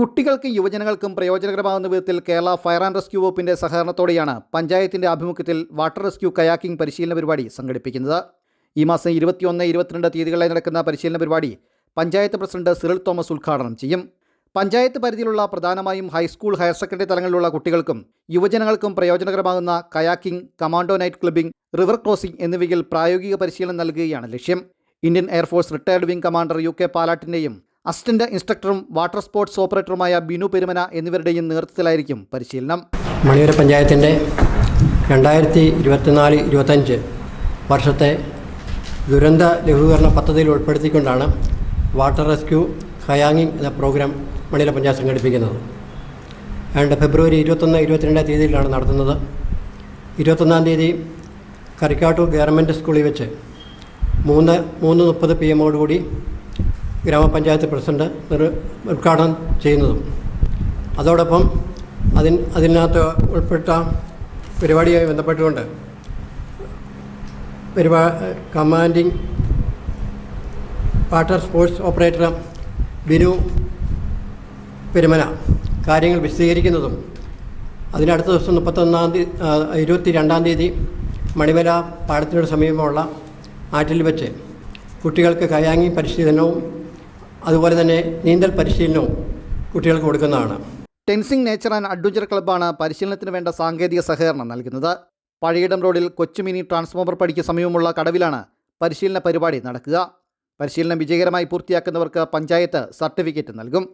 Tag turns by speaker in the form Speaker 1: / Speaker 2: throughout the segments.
Speaker 1: കുട്ടികൾക്കും യുവജനങ്ങൾക്കും പ്രയോജനകരമാകുന്ന വിധത്തിൽ കേരള ഫയർ ആൻഡ് റെസ്ക്യൂ വകുപ്പിന്റെ സഹകരണത്തോടെയാണ് പഞ്ചായത്തിന്റെ ആഭിമുഖ്യത്തിൽ വാട്ടർ റെസ്ക്യൂ കയാക്കിംഗ് പരിശീലന പരിപാടി സംഘടിപ്പിക്കുന്നത്. ഈ മാസം ഇരുപത്തിയൊന്ന് ഇരുപത്തിരണ്ട് തീയതികളിലായി നടക്കുന്ന പരിശീലന പരിപാടി പഞ്ചായത്ത് പ്രസിഡന്റ് സിറിൽ തോമസ് ഉദ്ഘാടനം ചെയ്യും. പഞ്ചായത്ത് പരിധിയിലുള്ള പ്രധാനമായും ഹൈസ്കൂൾ ഹയർ സെക്കൻഡറി തലങ്ങളിലുള്ള കുട്ടികൾക്കും യുവജനങ്ങൾക്കും പ്രയോജനകരമാകുന്ന kayaking commando night clubbing river crossing എന്നിവയിൽ പ്രായോഗിക പരിശീലനം നൽകുകയാണ് ലക്ഷ്യം. Indian Air Force retired wing commander U K പാലാട്ടിന്റെയും assistant ഇൻസ്ട്രക്ടറും വാട്ടർ സ്പോർട്സ് ഓപ്പറേറ്ററുമായ ബിനു പെരുമന എന്നിവരുടെയും നേതൃത്വത്തിലായിരിക്കും പരിശീലനം.
Speaker 2: മണിയൂർ പഞ്ചായത്തിന്റെ രണ്ടായിരത്തി ഇരുപത്തിനാല് ഇരുപത്തഞ്ച് വർഷത്തെ ദുരന്ത ലഘൂകരണ പദ്ധതിയിൽ ഉൾപ്പെടുത്തിക്കൊണ്ടാണ് വാട്ടർ റെസ്ക്യൂ ഹയാങ്ങിങ് എന്ന പ്രോഗ്രാം മണിയൂർ പഞ്ചായത്ത് സംഘടിപ്പിക്കുന്നത്. ആൻഡ് ഫെബ്രുവരി ഇരുപത്തൊന്ന് ഇരുപത്തിരണ്ടാം തീയതിയിലാണ് നടത്തുന്നത്. ഇരുപത്തൊന്നാം തീയതി കറിക്കാട്ടൂർ ഗവൺമെന്റ് സ്കൂളിൽ വെച്ച് മൂന്ന് മൂന്ന് മുപ്പത് പി എമ്മോടുകൂടി ഗ്രാമപഞ്ചായത്ത് പ്രസിഡന്റ് ഉദ്ഘാടനം ചെയ്യുന്നതും. അതോടൊപ്പം അതിൻ അതിനകത്ത് ഉൾപ്പെട്ട പരിപാടിയുമായി ബന്ധപ്പെട്ടുകൊണ്ട് പരിപാ commanding water sports operator Binu Perumana കാര്യങ്ങൾ വിശദീകരിക്കുന്നതും അതിനടുത്ത ദിവസം മുപ്പത്തൊന്നാം തീയതി ഇരുപത്തി രണ്ടാം തീയതി മണിമല പാടത്തിനോട് സമീപമുള്ള ആറ്റിൽ വെച്ച് കുട്ടികൾക്ക് കയാങ്ങി പരിശീലനവും അതുപോലെ തന്നെ നീന്തൽ പരിശീലനവും കുട്ടികൾക്ക് കൊടുക്കുന്നതാണ്.
Speaker 1: ടെൻസിംഗ് നേച്ചർ ആൻഡ് അഡ്വഞ്ചർ ക്ലബ്ബാണ് പരിശീലനത്തിന് വേണ്ട സാങ്കേതിക സഹകരണം നൽകുന്നത്. പഴയിടം റോഡിൽ കൊച്ചുമിനി ട്രാൻസ്ഫോമർ പടിക്ക് സമീപമുള്ള കടവിലാണ് പരിശീലന പരിപാടി നടക്കുക. പരിശീലനം വിജയകരമായി പൂർത്തിയാക്കുന്നവർക്ക് പഞ്ചായത്ത് സർട്ടിഫിക്കറ്റ് നൽകും.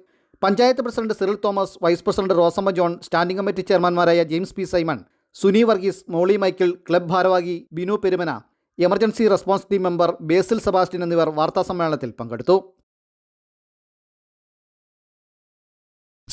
Speaker 1: Panchayat president Cyril Thomas vice president Rosamma John standing committee ചെയർമാൻമാരായ James P Simon Suni Varghese Molly Michael club ഭാരവാഹി Binu Perumana emergency response team member Basil Sebastian എന്നിവർ വാർത്താസമ്മേളനത്തിൽ പങ്കെടുത്തു.